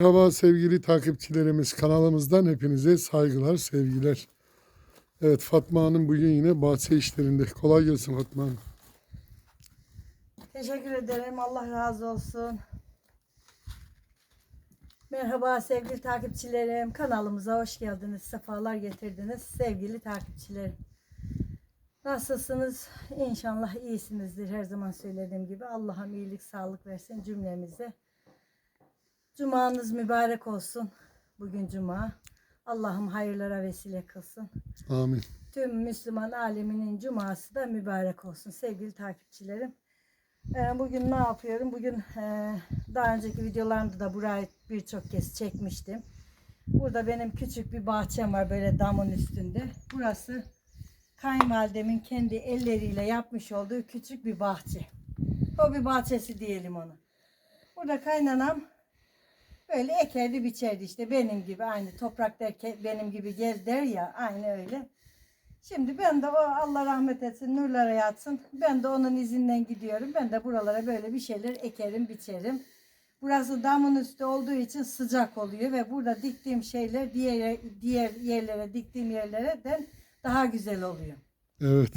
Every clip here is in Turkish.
Merhaba sevgili takipçilerimiz kanalımızdan hepinize saygılar, sevgiler. Evet Fatma Hanım bugün yine bahçe işlerinde. Kolay gelsin Fatma Hanım. Teşekkür ederim. Allah razı olsun. Merhaba sevgili takipçilerim. Kanalımıza hoş geldiniz. Sefalar getirdiniz sevgili takipçilerim. Nasılsınız? İnşallah iyisinizdir. Her zaman söylediğim gibi. Allah'ım iyilik, sağlık versin cümlemize. Cumanız mübarek olsun. Bugün cuma. Allah'ım hayırlara vesile kılsın. Amin. Tüm Müslüman aleminin cuması da mübarek olsun sevgili takipçilerim. Ee, Bugün ne yapıyorum? Bugün e, daha önceki videolarımda da burayı birçok kez çekmiştim. Burada benim küçük bir bahçem var böyle damın üstünde. Burası kayınvalidemin kendi elleriyle yapmış olduğu küçük bir bahçe. Hobi bahçesi diyelim onu. Burada kaynanam böyle ekerdi biçerdi işte benim gibi aynı toprak derken benim gibi gez der ya aynı öyle. Şimdi ben de o Allah rahmet etsin nurlara yatsın. Ben de onun izinden gidiyorum. Ben de buralara böyle bir şeyler ekerim biçerim. Burası damın üstü olduğu için sıcak oluyor ve burada diktiğim şeyler diğer diğer yerlere diktiğim yerlere de daha güzel oluyor. Evet.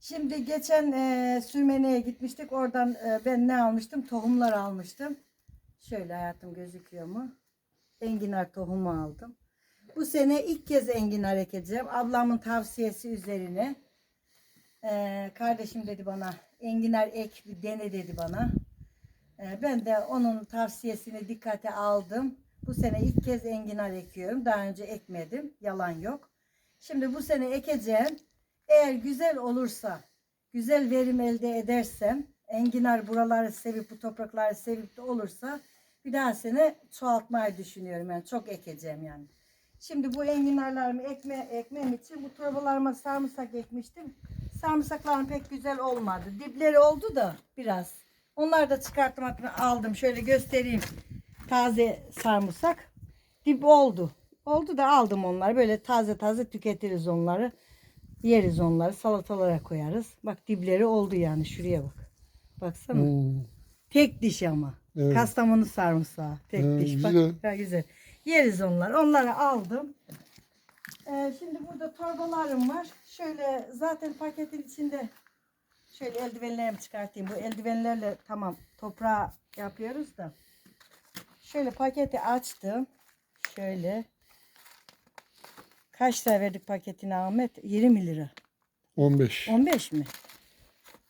Şimdi geçen e, Sürmene'ye gitmiştik. Oradan e, ben ne almıştım? Tohumlar almıştım. Şöyle hayatım gözüküyor mu? Enginar tohumu aldım. Bu sene ilk kez enginar ekeceğim. Ablamın tavsiyesi üzerine. E, kardeşim dedi bana enginar ek bir dene dedi bana. E, ben de onun tavsiyesini dikkate aldım. Bu sene ilk kez enginar ekiyorum. Daha önce ekmedim. Yalan yok. Şimdi bu sene ekeceğim. Eğer güzel olursa, güzel verim elde edersem, enginar buraları sevip bu toprakları sevip de olursa bir daha sene çoğaltmayı düşünüyorum. Yani çok ekeceğim yani. Şimdi bu enginarlarımı ekme, ekmem için bu torbalarıma sarımsak ekmiştim. Sarımsaklarım pek güzel olmadı. Dipleri oldu da biraz. Onları da çıkartmak aldım. Şöyle göstereyim. Taze sarımsak. Dip oldu. Oldu da aldım onları. Böyle taze taze tüketiriz onları. Yeriz onları. Salatalara koyarız. Bak dipleri oldu yani. Şuraya bak. Baksana. Hmm, Tek diş ama. Evet. Kastamonu sarımsağı. Tek Ha, diş. Bak, güzel. ha, güzel. Yeriz onları. Onları aldım. Ee, şimdi burada torbalarım var. Şöyle zaten paketin içinde şöyle eldivenlerimi çıkartayım. Bu eldivenlerle tamam toprağı yapıyoruz da. Şöyle paketi açtım. Şöyle. Kaç lira verdik paketine Ahmet? 20 lira. 15. 15 mi?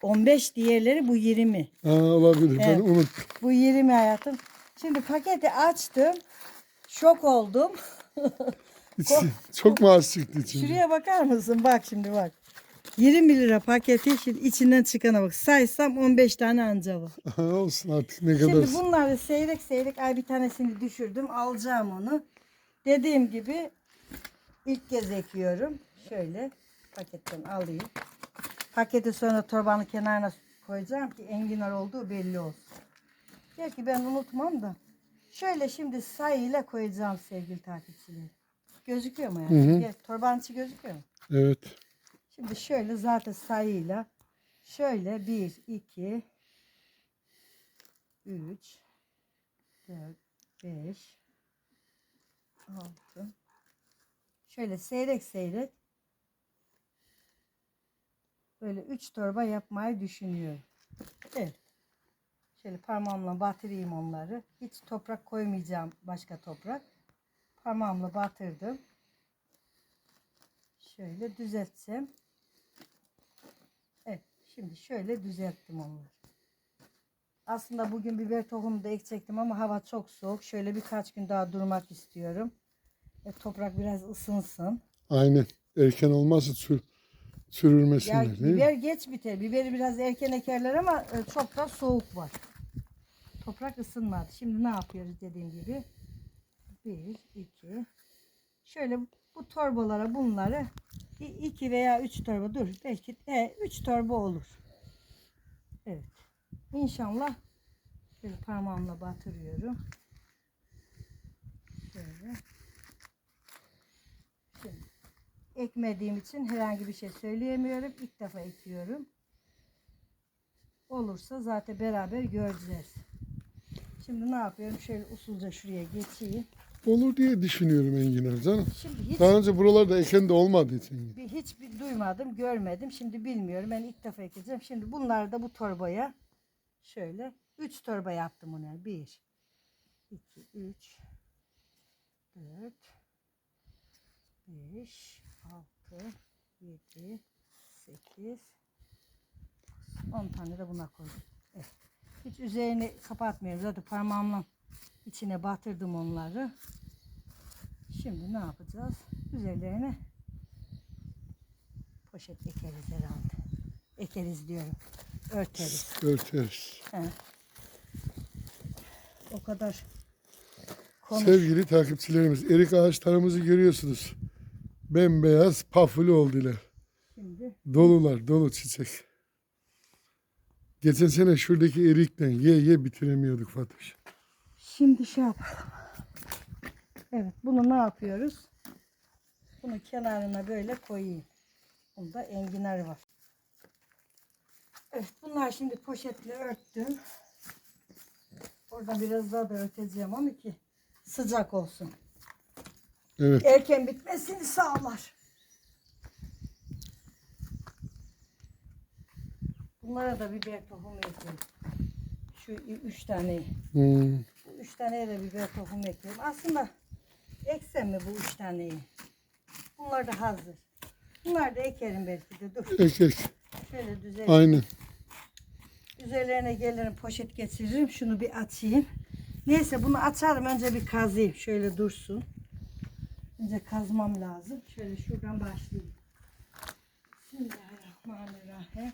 15 diğerleri bu 20. Ha, olabilir. Ben Evet. unuttum. Bu 20 hayatım. Şimdi paketi açtım. Şok oldum. Çok mu az çıktı içinde? Şuraya bakar mısın? Bak şimdi bak. 20 lira paketi şimdi içinden çıkana bak. Saysam 15 tane anca var. Olsun artık ne kadar. Şimdi bunları seyrek seyrek ay bir tanesini düşürdüm. Alacağım onu. Dediğim gibi ilk kez ekiyorum. Şöyle paketten alayım. Paketi sonra torbanın kenarına koyacağım ki enginar olduğu belli olsun. Belki ben unutmam da. Şöyle şimdi sayıyla koyacağım sevgili takipçiler. Gözüküyor mu yani? Hı hı. Gel, Torbanın içi gözüküyor mu? Evet. Şimdi şöyle zaten sayıyla şöyle 1, 2, 3, 4, 5, 6. Şöyle seyrek seyrek böyle 3 torba yapmayı düşünüyorum. Evet. Şöyle parmağımla batırayım onları. Hiç toprak koymayacağım başka toprak. Parmağımla batırdım. Şöyle düzeltsem. Evet. Şimdi şöyle düzelttim onları. Aslında bugün biber tohumu da ekecektim ama hava çok soğuk. Şöyle birkaç gün daha durmak istiyorum. E, toprak biraz ısınsın. Aynen. Erken olmazsa çür, çürülmesinler Ya değil mi? biber geç biter. Biberi biraz erken ekerler ama e, çok da soğuk var. Toprak ısınmadı. Şimdi ne yapıyoruz dediğim gibi. Bir, iki. Şöyle bu torbalara bunları iki veya üç torba dur. Belki e, üç torba olur. Evet. İnşallah şöyle parmağımla batırıyorum. Şöyle. Şimdi ekmediğim için herhangi bir şey söyleyemiyorum. İlk defa ekiyorum. Olursa zaten beraber göreceğiz. Şimdi ne yapıyorum? Şöyle usulca şuraya geçeyim. Olur diye düşünüyorum enginar canım. Şimdi hiç Daha önce buralarda eken de olmadığı için. bir, hiç bir duymadım, görmedim. Şimdi bilmiyorum. Ben ilk defa ekeceğim. Şimdi bunları da bu torbaya şöyle 3 torba yaptım bunu. 1 2 3 4 5 6 7 8 10 tane de buna koydum. Evet. Hiç üzerini kapatmıyorum. Zaten parmağımla içine batırdım onları. Şimdi ne yapacağız? Üzerlerine poşet ekeriz herhalde. Ekeriz diyorum. Örteriz. Örteriz. He. O kadar konuş. Sevgili takipçilerimiz, erik ağaçlarımızı görüyorsunuz. Bembeyaz pafuli oldular. Şimdi Dolular, dolu çiçek. Geçen sene şuradaki erikten ye ye bitiremiyorduk Fatoş. Şimdi şey yapalım. Evet bunu ne yapıyoruz? Bunu kenarına böyle koyayım. Bunda enginar var. Evet bunlar şimdi poşetle örttüm. Orada biraz daha da örteceğim onu ki sıcak olsun. Evet, Erken bitmesini sağlar. Bunlara da biber tohumu ekeyim. Şu üç taneyi. hmm, Bu üç taneye de biber tohumu ekliyorum. Aslında eksem mi bu üç taneyi? Bunlar da hazır. Bunlar da ekerim belki de. Dur ek ek. şöyle düzenli. Aynen. Üzerlerine gelirim poşet getiririm. Şunu bir açayım. Neyse bunu açarım. Önce bir kazıyım. Şöyle dursun. Önce kazmam lazım. Şöyle şuradan başlayayım. Bismillahirrahmanirrahim.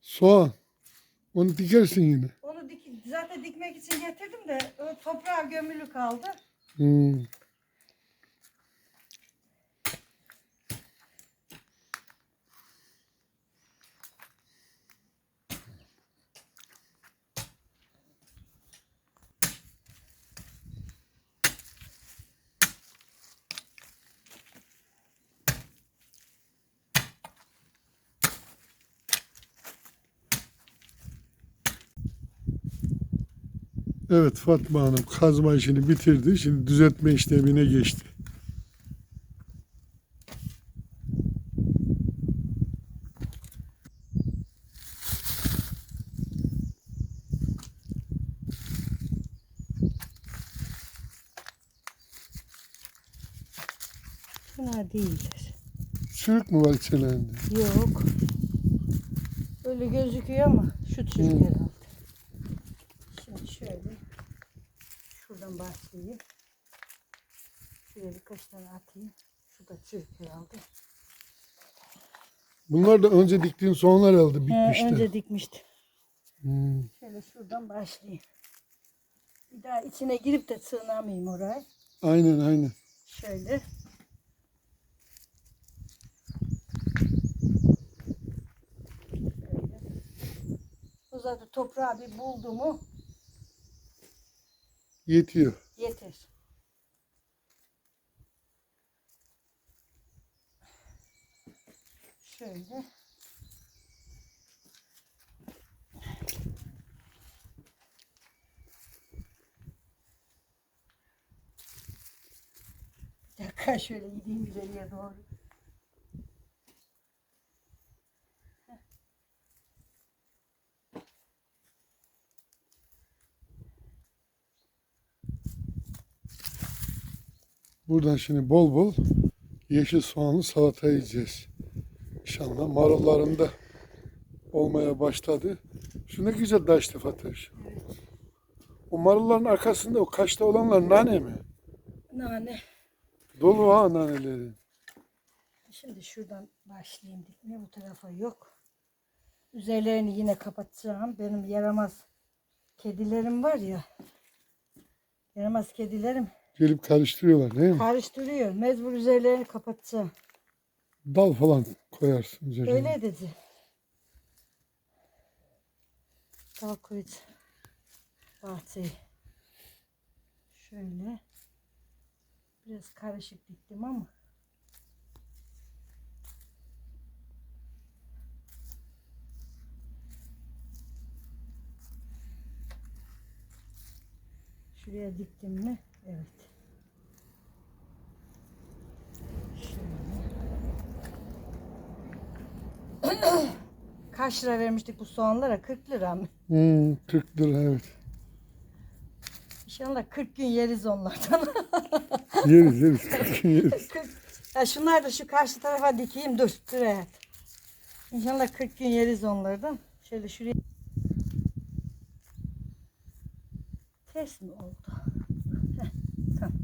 Soğan. Onu dikersin yine. Onu dik zaten dikmek için getirdim de o toprağa gömülü kaldı. Hmm. Evet Fatma Hanım kazma işini bitirdi. Şimdi düzeltme işlemine geçti. Fena değildir. Çürük mü var içlerinde? Yok. Öyle gözüküyor ama şu çürük herhalde. Şimdi şöyle başlayayım. Şuraya birkaç tane atayım. Şu da çürük herhalde. Bunlar da önce diktiğin soğanlar herhalde He, bitmişti. önce dikmiştim. Hmm. Şöyle şuradan başlayayım. Bir daha içine girip de sığınamayayım oraya. Aynen aynen. Şöyle. Şöyle. Zaten toprağı bir buldu mu Yetiyor. yeter. Şöyle. Bir dakika şöyle gideyim ileriye doğru. Buradan şimdi bol bol yeşil soğanlı salata yiyeceğiz. İnşallah marullarında olmaya başladı. Şu ne güzel taştı Fatoş. O marulların arkasında o kaşta olanlar nane mi? Nane. Dolu ha naneleri. Şimdi şuradan başlayayım dikmeye. Bu tarafa yok. Üzerlerini yine kapatacağım. Benim yaramaz kedilerim var ya. Yaramaz kedilerim gelip karıştırıyorlar değil mi? Karıştırıyor. Mecbur üzerlerini kapatsa. Dal falan koyarsın üzerine. Öyle dedi. Dal koyacağım. Bahçeyi. Şöyle. Biraz karışık diktim ama. Şuraya diktim mi? Evet. Kaç lira vermiştik bu soğanlara? 40 lira mı? Hmm, 40 lira evet. İnşallah 40 gün yeriz onlardan. Yeriz yeriz. 40 gün yeriz. 40. Ya şunlar da şu karşı tarafa dikeyim. Dur. Dur hayat. İnşallah 40 gün yeriz onlardan. Şöyle şuraya. Ters mi oldu? Heh, tamam.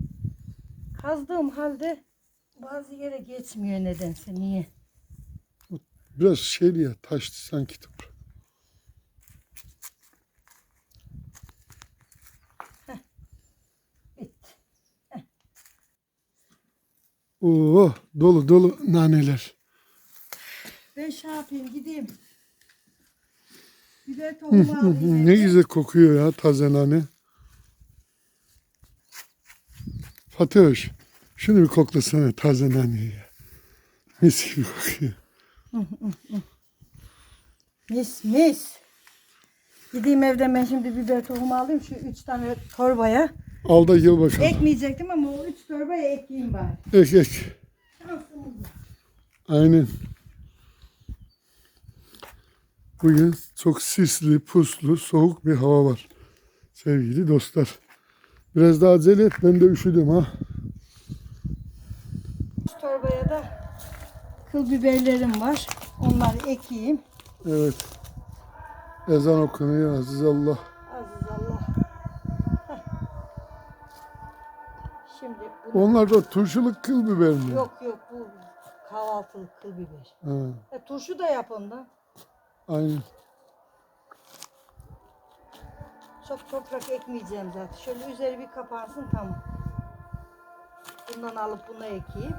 Kazdığım halde bazı yere geçmiyor nedense. Niye? Biraz şeydi ya taştı sanki. Bitti. Oo dolu dolu naneler. Ben şey yapayım gideyim. Biber tohumu alayım. ne güzel kokuyor ya taze nane. Fatoş, şunu bir koklasana taze naneyi ya. Mis gibi kokuyor. Mis mis. Gideyim evden ben şimdi biber tohumu alayım. Şu üç tane torbaya. Al da yıl bakalım. Ekmeyecektim ama o üç torbaya ekleyeyim bari. Ek ek. Şansımız. Aynen. Bugün çok sisli, puslu, soğuk bir hava var. Sevgili dostlar. Biraz daha acele et. Ben de üşüdüm ha. Üç torbaya da kıl biberlerim var. Onları ekeyim. Evet. Ezan okunuyor Aziz Allah. Aziz Allah. Heh. Şimdi bunu... Onlar da turşuluk kıl biber mi? Yok yok bu kahvaltılık kıl biber. Ha, E, turşu da yap ondan. aynen. Çok toprak ekmeyeceğim zaten. Şöyle üzeri bir kapansın tamam. Bundan alıp buna ekeyim.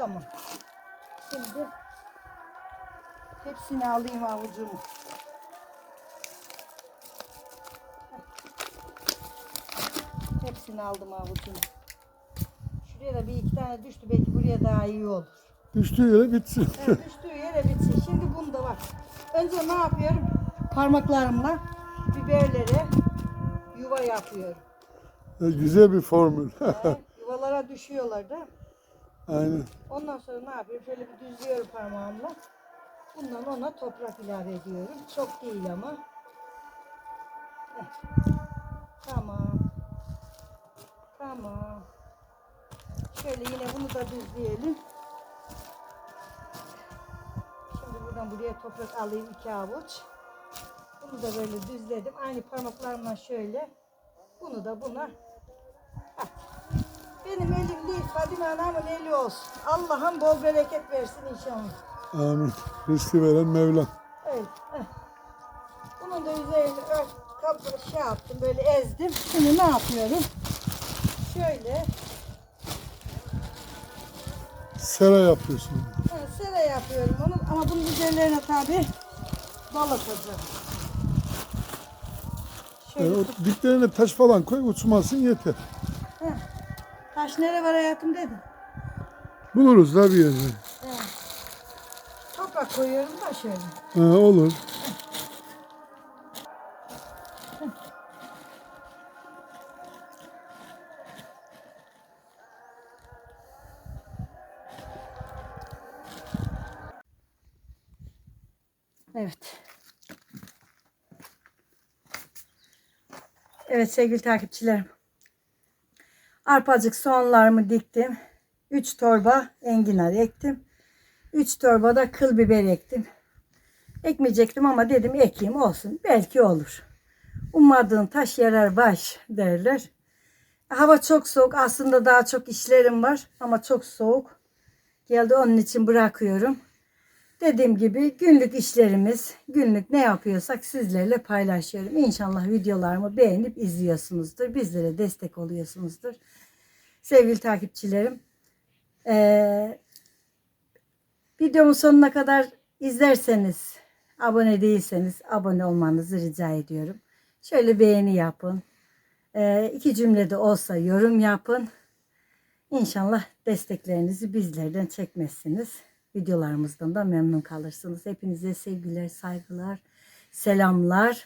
Tamam. Şimdi hepsini alayım avucumu. Hepsini aldım avucumu. Şuraya da bir iki tane düştü. Belki buraya daha iyi olur. Düştüğü yere bitsin. Evet, düştüğü yere bitsin. Şimdi bunda bak. Önce ne yapıyorum? Parmaklarımla biberlere yuva yapıyorum. Güzel bir formül. Yuvalara düşüyorlar da. Aynen. Ondan sonra ne yapıyorum? Şöyle bir düzlüyorum parmağımla. Bundan ona toprak ilave ediyorum. Çok değil ama. Heh. Tamam. Tamam. Şöyle yine bunu da düzleyelim. Şimdi buradan buraya toprak alayım iki avuç. Bunu da böyle düzledim. Aynı parmaklarımla şöyle. Bunu da buna. Benim elim değil Fadime Anam'ın eli olsun. Allah'ım bol bereket versin inşallah. Amin. Rızkı veren Mevlam. Evet. Bunun da üzerini ört, kap, şey yaptım böyle ezdim. Şimdi ne yapıyorum? Şöyle Sera yapıyorsun. ha, sera yapıyorum onu ama bunun üzerlerine tabi bal atacağım. Şöyle o diplerine taş falan koy uçmasın yeter. Taş nere var hayatım dedim. Buluruz da bir yerde. Evet. Toprak koyuyorum da şöyle. Ha, olur. Evet. Evet sevgili takipçilerim. Arpacık soğanlarımı diktim. 3 torba enginar ektim. 3 torba da kıl biber ektim. Ekmeyecektim ama dedim ekeyim olsun. Belki olur. Ummadığın taş yarar baş derler. Hava çok soğuk. Aslında daha çok işlerim var ama çok soğuk. Geldi onun için bırakıyorum. Dediğim gibi günlük işlerimiz, günlük ne yapıyorsak sizlerle paylaşıyorum. İnşallah videolarımı beğenip izliyorsunuzdur. Bizlere destek oluyorsunuzdur. Sevgili takipçilerim, eee videomun sonuna kadar izlerseniz, abone değilseniz abone olmanızı rica ediyorum. Şöyle beğeni yapın. Eee iki cümlede olsa yorum yapın. İnşallah desteklerinizi bizlerden çekmezsiniz. videolarımızdan da memnun kalırsınız. Hepinize sevgiler, saygılar, selamlar.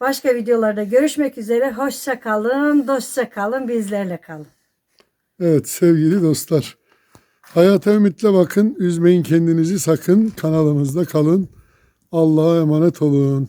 Başka videolarda görüşmek üzere. Hoşça kalın, dostça kalın, bizlerle kalın. Evet sevgili dostlar. Hayata ümitle bakın. Üzmeyin kendinizi sakın. Kanalımızda kalın. Allah'a emanet olun.